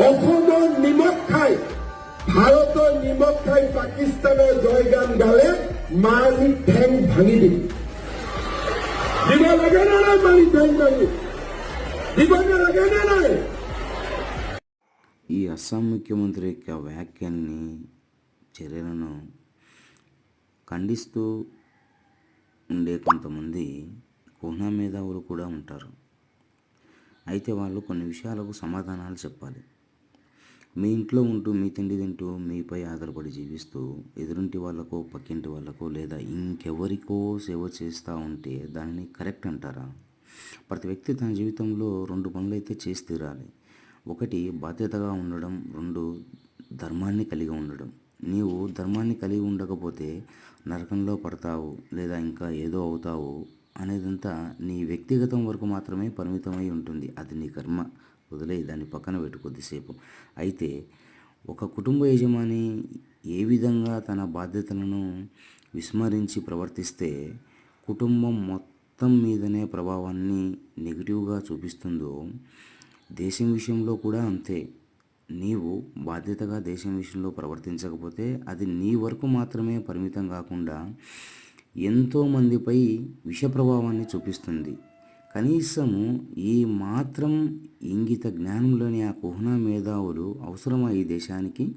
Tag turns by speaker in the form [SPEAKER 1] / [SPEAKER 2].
[SPEAKER 1] অসমৰ নিমখ খাই ভাৰতৰ নিমখ খাই পাকিস্তানৰ জয়গান গালে মাৰি ঠেং ভাঙি দিম দিব লাগে নে নাই মাৰি ঠেং ভাঙি দিব নালাগে নে নাই
[SPEAKER 2] ఈ అస్సాం ముఖ్యమంత్రి యొక్క వ్యాఖ్యల్ని చర్యలను ఖండిస్తూ ఉండే కొంతమంది కుహనా మేధావులు కూడా ఉంటారు అయితే వాళ్ళు కొన్ని విషయాలకు సమాధానాలు చెప్పాలి మీ ఇంట్లో ఉంటూ మీ తిండి తింటూ మీపై ఆధారపడి జీవిస్తూ ఎదురింటి వాళ్ళకో పక్కింటి వాళ్ళకో లేదా ఇంకెవరికో సేవ చేస్తూ ఉంటే దానిని కరెక్ట్ అంటారా? ప్రతి వ్యక్తి తన జీవితంలో రెండు పనులు అయితే చేసి తీరాలి. ఒకటి బాధ్యతగా ఉండడం. రెండు ధర్మాన్ని కలిగి ఉండడం. నీవు ధర్మాన్ని కలిగి ఉండకపోతే నరకంలో పడతావు లేదా ఇంకా ఏదో అవుతావు అనేదంతా నీ వ్యక్తిగతం వరకు మాత్రమే పరిమితమై ఉంటుంది. అది నీ కర్మ. వదిలేయి దాన్ని పక్కన పెట్టు కొద్దిసేపు. అయితే ఒక కుటుంబ యజమాని ఏ విధంగా తన బాధ్యతలను విస్మరించి ప్రవర్తిస్తే కుటుంబం మొత్తం మీదనే ప్రభావాన్ని నెగిటివ్గా చూపిస్తుందో దేశం విషయంలో కూడా అంతే. నీవు బాధ్యతగా దేశం విషయంలో ప్రవర్తించకపోతే అది నీ వరకు మాత్రమే పరిమితం కాకుండా ఎంతో మందిపై విష ప్రభావాన్ని చూపిస్తుంది. కనీసము ఈ మాత్రం ఇంగిత జ్ఞానంలోని ఆ కుహనా మేధావులు అవసరమా ఈ దేశానికి?